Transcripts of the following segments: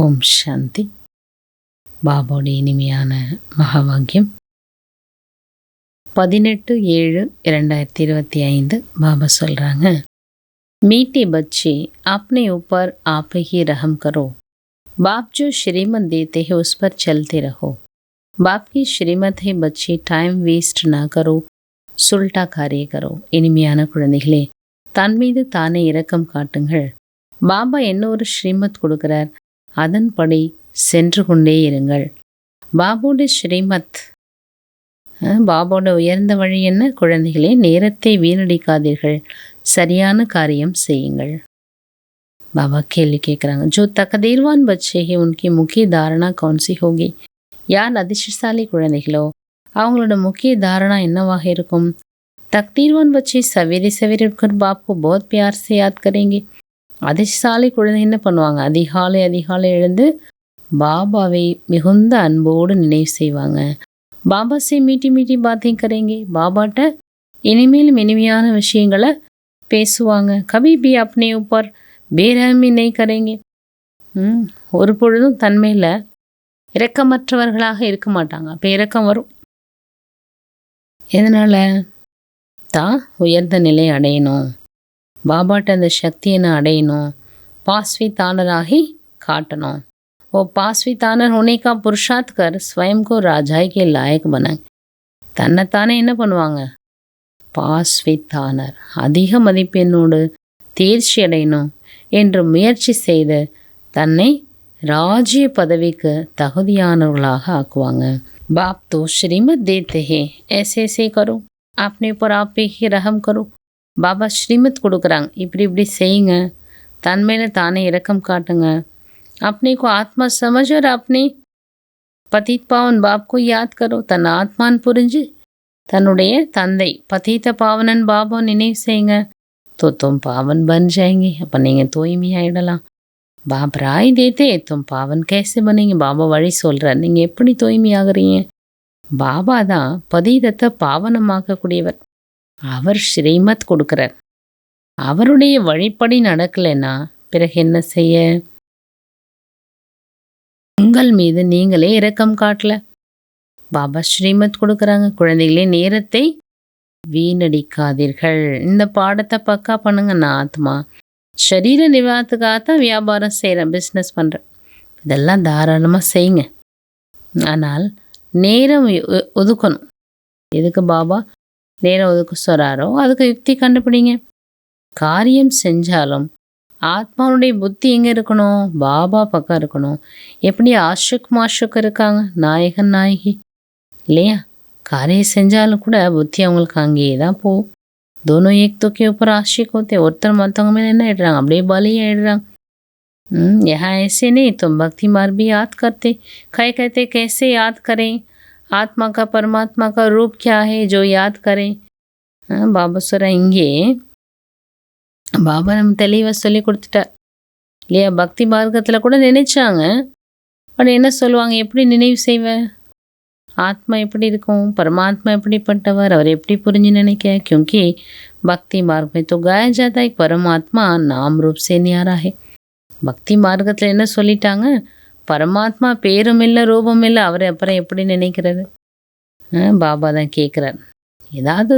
ஓம் சாந்தி பாபாவோட இனிமையான மகாவாக்கியம் பதினெட்டு ஏழு இரண்டாயிரத்தி இருபத்தி ஐந்து பாபா சொல்கிறாங்க मीठे बच्चे अपने ऊपर आप ही रहम करो बाप जो श्रीमत देते हैं उस पर चलते रहो बाप की श्रीमत है बच्चे टाइम वेस्ट ना करो சுல்டா காரிய கரோ இனிமையான குழந்தைகளே தன் மீது தானே இரக்கம் காட்டுங்கள் பாபா என்ன ஒரு ஸ்ரீமத் கொடுக்கிறார் அதன்படி சென்று கொண்டே இருங்கள் பாபோட ஸ்ரீமத் அஹ், பாபோட உயர்ந்த வழி என்ன குழந்தைகளே நேரத்தை வீணடிக்காதீர்கள் சரியான காரியம் செய்யுங்கள் பாபா கேள்வி கேட்குறாங்க जो तकदीरवान बच्चे हैं उनकी मुख्य धारणा कौन सी होगी யார் அதிர்ஷ்டசாலி குழந்தைகளோ அவங்களோட முக்கிய தாரணா என்னவாக இருக்கும் तकदीरवान बच्चे सवेरे सवेरे उठकर बाप को बहुत प्यार से याद करेंगे அதிர்ஷ்டசாலி குழந்தை என்ன பண்ணுவாங்க? அதிகாலை அதிகாலை எழுந்து பாபாவை மிகுந்த அன்போடு நினைவு செய்வாங்க. பாபா சே மீட்டி மீட்டி பாத்தையும் கரேங்க. பாபாட்ட இனிமேலும் இனிமையான விஷயங்களை பேசுவாங்க. கபி பி அப்னே உப்பர் பேரமி நெய் கரேங்க. ம் ஒரு பொழுதும் தன்மையில் இரக்கமற்றவர்களாக இருக்க மாட்டாங்க. அப்போ இரக்கம் வரும். எதனால்? தான் உயர்ந்த நிலை அடையணும். பாபாட்ட அந்த சக்தியை நான் அடையணும் पासवी तानराही काटना वो पासवी तानर होने का पुरुषार्थ कर स्वयं को राजाई के लायक बनाए தன்னைத்தானே என்ன பண்ணுவாங்க பாஸ்வி தானர் அதிக மதிப்பெண்ணோடு தேர்ச்சி அடையணும் என்று முயற்சி செய்து தன்னை ராஜ்ய பதவிக்கு தகுதியானவர்களாக ஆக்குவாங்க बाप तो श्रीमत देते हैं ऐसे ऐसे करो अपने ऊपर आप पे ही रहम करो பாபா ஸ்ரீமத் கொடுக்குறாங்க இப்படி இப்படி செய்யுங்க தன் மேலே தானே இரக்கம் காட்டுங்க अपने को आत्मा समझ और अपने பதீத் பாவன் பாப் को याद करो தன் ஆத்மான் புரிஞ்சு தன்னுடைய தந்தை பதீத பாவனன் பாபா நினைவு செய்யுங்க तो तुम पावन बन जाएंगे அப்போ நீங்கள் தூய்மையாயிடலாம் பாப் ராய் தேத்தே तुम पावन कैसे बनेंगे பாபா வழி சொல்கிறார் நீங்கள் எப்படி தூய்மையாகிறீங்க பாபா தான் பதீதத்தை பாவனமாக்கக்கூடியவர் அவர் ஸ்ரீமத் கொடுக்கிறார். அவருடைய வழிப்படி நடக்கலைன்னா பிறகு என்ன செய்ய? உங்கள் மீது நீங்களே இரக்கம் காட்டல. பாபா ஸ்ரீமத் கொடுக்குறாங்க. குழந்தைகளே நேரத்தை வீணடிக்காதீர்கள். இந்த பாடத்தை பக்கா பண்ணுங்க நான் ஆத்மா. சரீர நிவாரத்துக்காக தான் வியாபாரம் செய்கிறேன் பிஸ்னஸ் பண்ணுறேன் இதெல்லாம் தாராளமாக செய்யுங்க. ஆனால் நேரம் ஒ- ஒதுக்கணும். எதுக்கு பாபா? நேரம் ஒதுக்க சொல்கிறாரோ அதுக்கு யுக்தி கண்டுபிடிங்க காரியம் செஞ்சாலும் ஆத்மாவுடைய புத்தி எங்கே இருக்கணும் பாபா பக்கம் இருக்கணும் எப்படி ஆஷுக் மாஷுக் இருக்காங்க நாயகன் நாயகி இல்லையா காரியம் செஞ்சாலும் கூட புத்தி அவங்களுக்கு அங்கேயே தான் போகும் दोनों एक तो के ऊपर आशिक होते हैं ஒருத்தர் மற்றவங்க மேலே என்ன ஆயிடுறாங்க அப்படியே பலி ஆயிடுறாங்க हम्म, यहाँ ऐसे नहीं तुम भक्ति मार्ग भी याद करते कहे कहते कैसे याद करें आत्मा का परमात्मा का रूप क्या है जो याद करें हाँ, பாபா சொல்ற இங்கே பாபா நம்ம தெளிவாக சொல்லி கொடுத்துட்டார் இல்லையா பக்தி மார்க்கத்தில் கூட நினைச்சாங்க பட் என்ன சொல்லுவாங்க எப்படி நினைவு செய்வேன் ஆத்மா எப்படி இருக்கும் பரமாத்மா எப்படிப்பட்டவர் அவர் எப்படி புரிஞ்சு நினைக்க क्योंकि भक्ति मार्ग में तो गाया जाता है परमात्मा नाम रूप से न्यारा है பக்தி மார்க்கத்தில் என்ன சொல்லிட்டாங்க பரமாத்மா பேரும் இல்லை ரூபம் இல்லை அவரை அப்புறம் எப்படி நினைக்கிறது ஆ, பாபா தான் கேட்குறார் ஏதாவது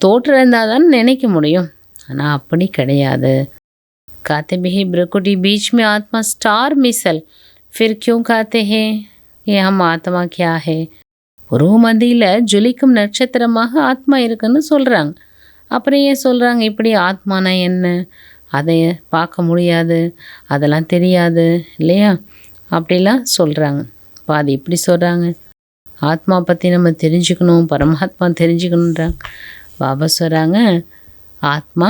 தோற்றம் இருந்தால் தான் நினைக்க முடியும் ஆனால் அப்படி கிடையாது कहते भी है ब्रकुटी बीच में आत्मा स्टार मिसल फिर क्यों कहते हैं ये हम आत्मा क्या है உருவ மத்தியில் ஜொலிக்கும் நட்சத்திரமாக ஆத்மா இருக்குன்னு சொல்கிறாங்க அப்புறம் ஏன் சொல்கிறாங்க இப்படி ஆத்மானா என்ன அதை பார்க்க முடியாது அதெல்லாம் தெரியாது இல்லையா அப்படிலாம் சொல்கிறாங்க பாதி இப்படி சொல்கிறாங்க ஆத்மா பற்றி நம்ம தெரிஞ்சுக்கணும் பரமாத்மா தெரிஞ்சுக்கணுன்றாங்க பாபா சொல்கிறாங்க ஆத்மா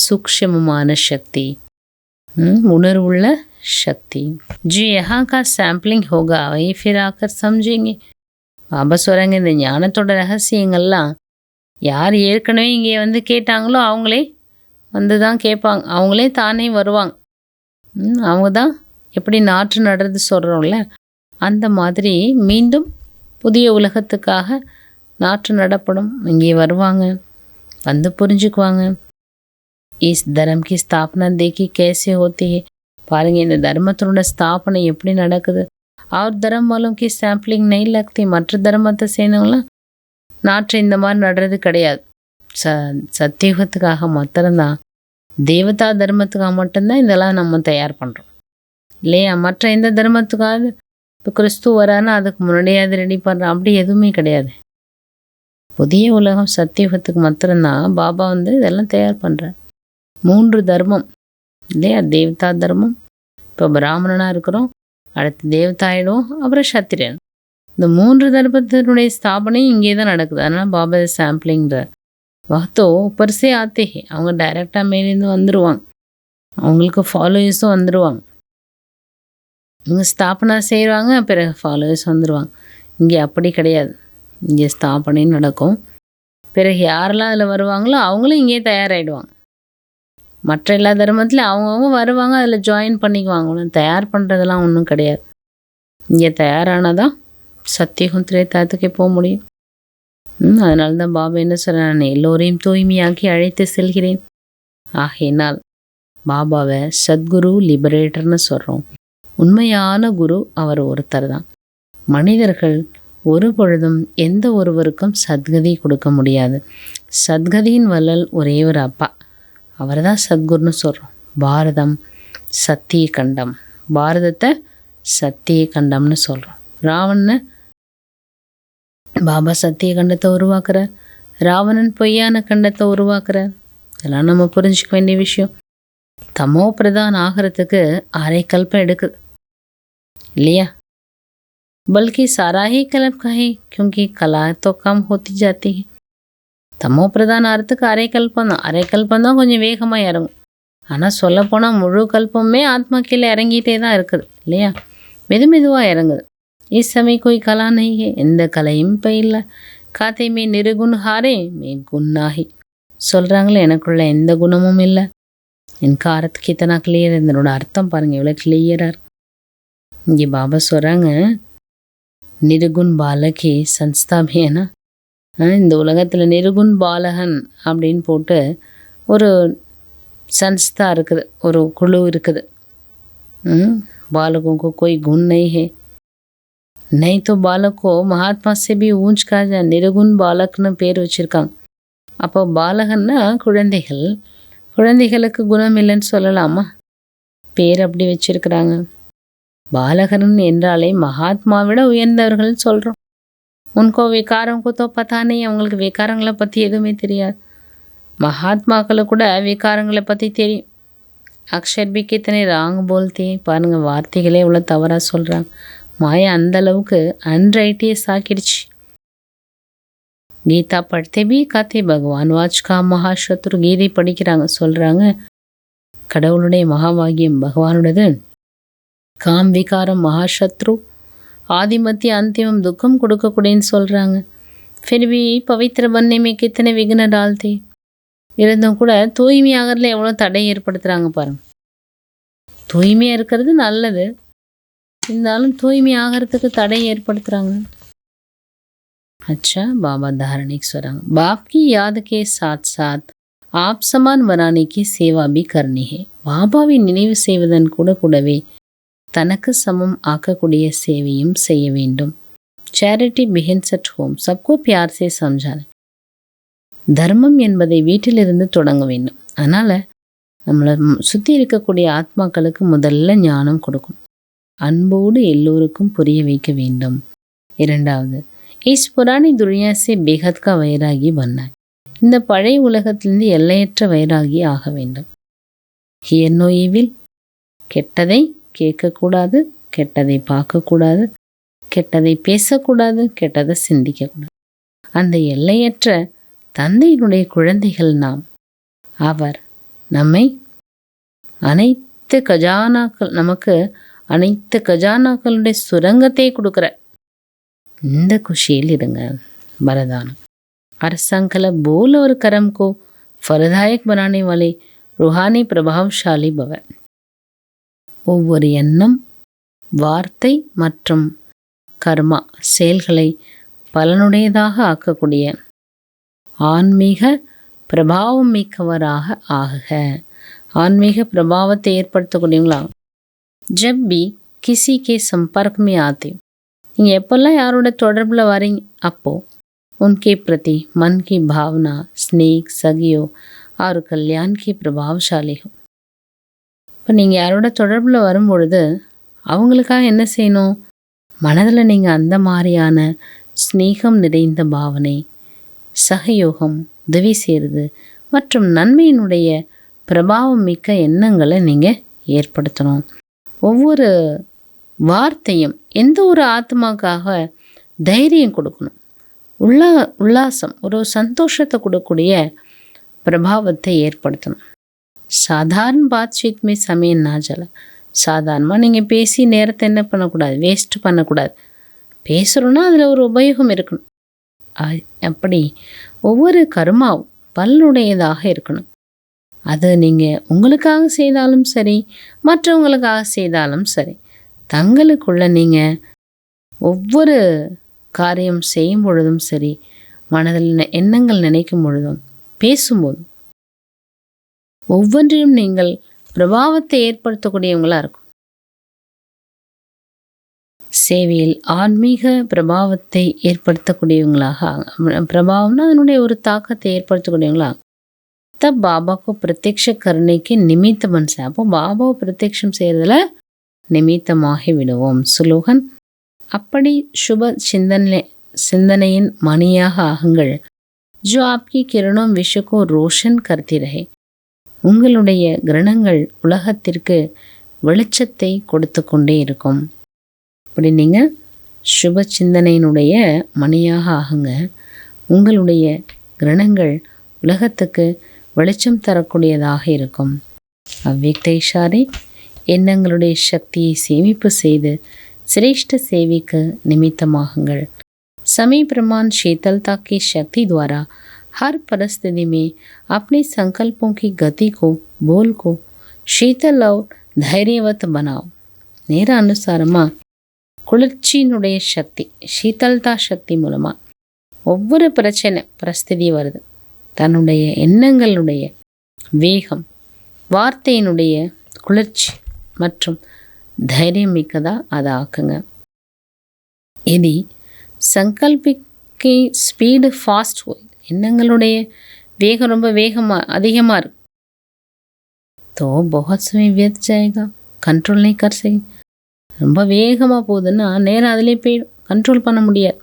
சூக்ஷ்மமான சக்தி हम्म, உணர்வுள்ள சக்தி जी यहाँ का सैम्पलिंग होगा वही फिर आकर समझेंगे பாபா சொல்கிறாங்க இந்த ஞானத்தோட ரகசியங்கள்லாம் யார் ஏற்கனவே இங்கே வந்து கேட்டாங்களோ அவங்களே வந்து தான் கேட்பாங்க அவங்களே தானே வருவாங்க ம், அவங்க தான் எப்படி நாற்று நடுறது சொல்கிறோம்ல அந்த மாதிரி மீண்டும் புதிய உலகத்துக்காக நாற்று நடப்படும். இங்கே வருவாங்க வந்து புரிஞ்சுக்குவாங்க. இஸ் தரம் கி தேக்கி கேசே ஹோத்தி? பாருங்கள் இந்த தர்மத்தினோட ஸ்தாபனை எப்படி நடக்குது? அவர் தரம் மூலம் கி சாம்பிளிங் நெய் லக்தி மற்ற தர்மத்தை செய்யணுங்களாம் நாற்று இந்த மாதிரி நடுறது கிடையாது. ச சத்தியுகத்துக்காக மாத்திரம்தான். தேவதா தர்மத்துக்காக மட்டும்தான் இதெல்லாம் நம்ம தயார் பண்ணுறோம் இல்லையா? மற்ற எந்த தர்மத்துக்காவது? இப்போ கிறிஸ்து வரான்னு அதுக்கு முன்னாடியாவது ரெடி பண்ணுறான் அப்படி எதுவுமே கிடையாது. புதிய உலகம் சத்தியுகத்துக்கு மாத்திரம்தான் பாபா வந்து இதெல்லாம் தயார் பண்ணுறார் மூன்று தர்மம். இல்லையா? தேவதா தர்மம். இப்போ பிராமணனாக இருக்கிறோம். அடுத்து தேவதாயிடும் அப்புறம் சத்திரியன். இந்த மூன்று தர்மத்தினுடைய ஸ்தாபனை இங்கே தான் நடக்குது. அதனால் பாபா சாம்பிளிங்கிற வகத்தோ பரிசே ஆத்தே அவங்க டைரெக்டாக மேலேருந்து வந்துடுவாங்க அவங்களுக்கு ஃபாலோயர்ஸும் வந்துடுவாங்க இவங்க ஸ்தாபனா செய்வாங்க பிறகு ஃபாலோவர்ஸ் வந்துடுவாங்க இங்கே அப்படி கிடையாது. இங்கே ஸ்தாபனை நடக்கும். பிறகு யாரெல்லாம் அதில் வருவாங்களோ அவங்களும் இங்கேயே தயாராகிடுவாங்க மற்ற எல்லா தர்மத்துலையும் அவங்கவுங்க வருவாங்க அதில் ஜாயின் பண்ணிக்குவாங்க. ஒன்றும் தயார் பண்ணுறதெல்லாம் ஒன்றும் கிடையாது. இங்கே தயாரானதான் சத்தியகம் திரேத்தாத்துக்கே போக முடியும். ம் அதனால தான் பாபா என்ன சொல்கிறேன் நான் எல்லோரையும் தூய்மையாக்கி அழைத்து செல்கிறேன். ஆகையினால் பாபாவை சத்குரு லிபரேட்டர்னு சொல்கிறோம் உண்மையான குரு அவர் ஒருத்தர் தான் மனிதர்கள் ஒரு பொழுதும் எந்த ஒருவருக்கும் சத்கதி கொடுக்க முடியாது. சத்கதியின் வள்ளல் ஒரே ஒரு அப்பா. அவர் தான் சத்குருன்னு சொல்கிறோம் பாரதம் சத்திய கண்டம். பாரதத்தை சத்திய கண்டம்னு சொல்கிறோம் ராவணனை பாபா சத்திய கண்டத்தை உருவாக்குறார். ராவணன் பொய்யான கண்டத்தை உருவாக்குறார். இதெல்லாம் நம்ம புரிஞ்சுக்க வேண்டிய விஷயம். தமோ பிரதான் ஆகிறதுக்கு அரை கல்பம் எடுக்குது. இல்லையா बल्कि सारा ही कल्प का है क्योंकि कला तो कम होती जाती है தமோ பிரதான அர்த்தத்துக்கு அரை கல்பம் தான் அரை கல்பம் தான் கொஞ்சம் வேகமாக இறங்கும் ஆனால் சொல்லப்போனால் முழு கல்பமே ஆத்மா கீழே இறங்கிட்டே தான் இருக்குது இல்லையா மெது மெதுவாக இறங்குது இஸ் சமய கோய் கலா நெய் எந்த கலையும் இப்போ இல்லை காத்தை மே நிருகுண் ஹாரே மே குன்னாகி சொல்கிறாங்களே எனக்குள்ள எந்த குணமும் இல்லை என் காரத்துக்கு இத்தனை கிளியர் இதனோட அர்த்தம் பாருங்கள் எவ்வளோ கிளியராக இருக்கு இங்கே பாபா சொல்கிறாங்க நிருகுண் பாலகி சன்ஸ்தா பேனா இந்த உலகத்தில் நிருகுண் பாலகன் அப்படின்னு போட்டு ஒரு संस्था இருக்குது ஒரு குழு இருக்குது हम्म, बालकों को कोई गुण नहीं है नहीं तो बालक को महात्मा से भी ऊंच कहा जाए நிருகுண் பாலக்னு பேர் வச்சுருக்காங்க அப்போ பாலகன்னா குழந்தைகள் குழந்தைகளுக்கு குணம் இல்லைன்னு சொல்லலாமா பேர் அப்படி வச்சிருக்கிறாங்க பாலகரன் என்றாலே மகாத்மாவிட உயர்ந்தவர்கள் சொல்கிறோம் உன்கோ விகாரம் கூத்தோ பத்தா அவங்களுக்கு விகாரங்களை பற்றி எதுவுமே தெரியாது. மகாத்மாக்களை கூட விகாரங்களை பற்றி தெரியும். அக்ஷர் பி. கித்தனை ராங் போல்தே பாருங்க வார்த்தைகளே இவ்வளோ தவறாக சொல்கிறாங்க மாயா அந்த அளவுக்கு அன்ரைட்டியஸ் ஆக்கிடுச்சு. கீதா படுத்தே பி காத்தே பகவான் வாஜ்கா மகாசத்ரு கீதை படிக்கிறாங்க சொல்கிறாங்க கடவுளுடைய மகாபாகியம் பகவானுடது காம் விகாரம் மகாசத்ரு ஆதிமத்திய அந்திமம் துக்கம் கொடுக்கக்கூடியன்னு சொல்கிறாங்க फिर भी पवित्र बनने में कितने विघ्न डालते இருந்தும் கூட தூய்மையாகிறதுல எவ்வளோ தடை ஏற்படுத்துகிறாங்க பாருங்க தூய்மையாக இருக்கிறது நல்லது இருந்தாலும் தூய்மை ஆகிறதுக்கு தடை ஏற்படுத்துகிறாங்க अच्छा बाबा धारणिक स्वरंग बाप की याद के साथ साथ आप समान बनाने की सेवा भी करनी है பாபாவை நினைவு செய்வதன் கூட கூடவே தனக்கு சமம் ஆக்கக்கூடிய சேவையும் செய்ய வேண்டும். சேரிட்டி பிகின்ஸ் அட் ஹோம் சப்கோ பியார் சே சம்ஜான். தர்மம் என்பதை வீட்டிலிருந்து தொடங்க வேண்டும். அதனால் நம்மளை சுற்றி இருக்கக்கூடிய ஆத்மாக்களுக்கு முதல்ல ஞானம் கொடுக்கணும் அன்போடு எல்லோருக்கும் புரிய வைக்க வேண்டும். இரண்டாவது இஸ் புராணி துனியா பேகத்கா வைராகி பண்ணாய் இந்த பழைய உலகத்திலிருந்து எல்லையற்ற வைராகி ஆக வேண்டும். ஹியர் நோயில் கெட்டதை கேட்கக்கூடாது கெட்டதை பார்க்கக்கூடாது கெட்டதை பேசக்கூடாது கெட்டதை சிந்திக்கக்கூடாது அந்த எல்லையற்ற தந்தையினுடைய குழந்தைகள் நாம் அவர் நம்மை அனைத்து கஜானாக்கள் நமக்கு அனைத்து கஜானாக்களுடைய சுரங்கத்தை கொடுக்குற இந்த குஷியில் இருங்க வரதானம் हर संकल्प बोल और कर्म को फलदायक बनाने वाले रूहानी प्रभावशाली பவ ஒவ்வொரு எண்ணம் வார்த்தை மற்றும் கர்மா செயல்களை பலனுடையதாக ஆக்கக்கூடிய ஆன்மீக பிரபாவம் மிக்கவராக ஆகுக ஆன்மீக பிரபாவத்தை ஏற்படுத்தக்கூடியவங்களா जब भी किसी के संपर्क में आते हो நீங்கள் எப்போல்லாம் யாரோட தொடர்பில் வரீங்க அப்போ उनके प्रति मन की भावना स्नेह सगियो और कल्याण की प्रभावशाली हो இப்போ நீங்கள் யாரோட தொடர்பில் வரும்பொழுது அவங்களுக்காக என்ன செய்யணும்? மனதில் நீங்கள் அந்த மாதிரியான ஸ்நேகம் நிறைந்த பாவனை சகயோகம் உதவி செய்கிறது மற்றும் நன்மையினுடைய பிரபாவம் மிக்க எண்ணங்களை நீங்கள் ஏற்படுத்தணும். ஒவ்வொரு வார்த்தையும் எந்த ஒரு ஆத்மாக்காக தைரியம் கொடுக்கணும்? உல்லா உல்லாசம் ஒரு சந்தோஷத்தை கொடுக்கக்கூடிய பிரபாவத்தை ஏற்படுத்தணும். சாதாரண பாத்ஷீட் மே சமையல் நாஜல சாதாரணமாக நீங்கள் பேசி நேரத்தை என்ன பண்ணக்கூடாது? வேஸ்ட் பண்ணக்கூடாது. பேசுகிறோன்னா அதில் ஒரு உபயோகம் இருக்கணும். அப்படி ஒவ்வொரு கருமாவும் பல்லுடையதாக இருக்கணும். அது நீங்கள் உங்களுக்காக செய்தாலும் சரி மற்றவங்களுக்காக செய்தாலும் சரி தங்களுக்குள்ள நீங்கள் ஒவ்வொரு காரியம் செய்யும் பொழுதும் சரி மனதில் எண்ணங்கள் நினைக்கும் பொழுதும் பேசும்போதும் ஒவ்வொன்றிலும் நீங்கள் பிரபாவத்தை ஏற்படுத்தக்கூடியவங்களா இருக்கும் சேவையில் ஆன்மீக பிரபாவத்தை ஏற்படுத்தக்கூடியவங்களாக ஆக- பிரபாவம்னா அதனுடைய ஒரு தாக்கத்தை ஏற்படுத்தக்கூடியவங்களா ஆகும். तब बाबा को प्रत्यक्ष करने के निमित्त बन से அப்போ பாபாவை பிரத்யக்ஷம் செய்யறதுல நிமித்தமாகி விடுவோம் சுலோகன் அப்படி சுப சிந்தனை சிந்தனையின் மணியாக ஆகுங்கள் जो आपकी किरणों विश्व को रोशन करती रहे உங்களுடைய கிரணங்கள் உலகத்திற்கு வெளிச்சத்தை கொடுத்து கொண்டே இருக்கும். அப்படி நீங்கள் சுப சிந்தனையினுடைய மணியாக ஆகுங்க. உங்களுடைய கிரணங்கள் உலகத்துக்கு வெளிச்சம் தரக்கூடியதாக இருக்கும். அவ்வியக்தேஷாரே எண்ணங்களுடைய சக்தியை சேமிப்பு செய்து சிரேஷ்ட சேவைக்கு நிமித்தமாகுங்கள். சமீபிரமான் ஷேத்தல்தா கி சக்தி துவாரா हर परिस्थिति में अपने संकल्पों की गति को बोल को शीतल और धैर्यवत बनाओ நேர அனுசாரமாக குளிர்ச்சியினுடைய சக்தி சீதல்தா சக்தி மூலமாக ஒவ்வொரு பிரச்சனை பரிஸ்திதி வருது தன்னுடைய எண்ணங்களுடைய வேகம் வார்த்தையினுடைய குளிர்ச்சி மற்றும் தைரியம் மிக்கதா அதை ஆக்குங்க இது சங்கல்பிக்கு ஸ்பீடு ஃபாஸ்ட் போய் எண்ணங்களுடைய வேகம் ரொம்ப வேகமாக அதிகமாக இருக்கு तो बहुत समय व्यर्थ जाएगा कंट्रोल नहीं कर सके ரொம்ப வேகமாக போகுதுன்னா நேரம் அதிலே போயிடும் கண்ட்ரோல் பண்ண முடியாது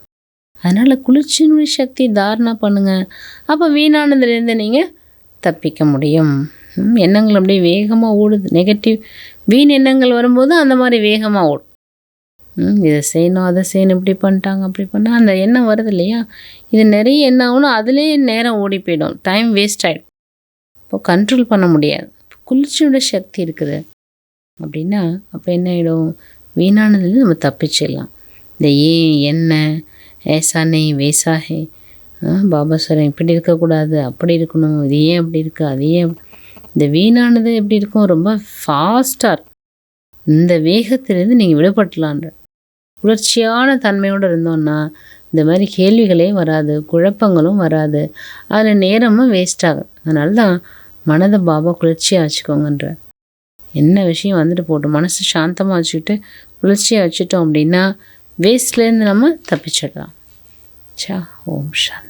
அதனால் குளிர்ச்சியினுடைய சக்தி தாரணா பண்ணுங்க அப்போ வீணானதுலேருந்து நீங்கள் தப்பிக்க முடியும் ம், எண்ணங்கள் அப்படியே வேகமாக ஓடுது நெகட்டிவ் வீண் எண்ணங்கள் வரும்போது அந்த மாதிரி வேகமாக ஓடும் ம், இதை செய்யணும் அதை செய்யணும் இப்படி பண்ணிட்டாங்க அப்படி பண்ணால் அந்த எண்ணம் வருது இல்லையா? இது நிறைய என்ன ஆகணும் அதுலேயே நேரம் ஓடி போயிடும் டைம் வேஸ்ட் ஆகிடும் இப்போ கண்ட்ரோல் பண்ண முடியாது. குளிர்ச்சியோட சக்தி இருக்குது. அப்படின்னா அப்போ என்ன ஆகிடும் வீணானதுலேருந்து நம்ம தப்பிச்சிடலாம். இந்த ஏன் என்ன ஏசா நெய் வேசா பாபா சார் இப்படி இருக்கக்கூடாது அப்படி இருக்கணும் இது ஏன் அப்படி இருக்குது அது ஏன் இந்த வீணானது எப்படி இருக்கும்? ரொம்ப ஃபாஸ்ட்டாக இருக்கும். இந்த வேகத்திலேருந்து நீங்கள் விடுபட்டலான்ற உணர்ச்சியான தன்மையோடு இருந்தோம்னா இந்த மாதிரி கேள்விகளே வராது குழப்பங்களும் வராது. அதில் நேரமும் வேஸ்ட் ஆகும் அதனால தான் மனதை பாபா குளிர்ச்சியாக வச்சுக்கோங்கன்ற. என்ன விஷயம் வந்துட்டு போட்டோம். மனசு சாந்தமாக வச்சுக்கிட்டு குளிர்ச்சியாக வச்சுட்டோம் அப்படின்னா வேஸ்ட்லேருந்து நம்ம தப்பிச்சிடலாம். சா ஓம் சாந்தி.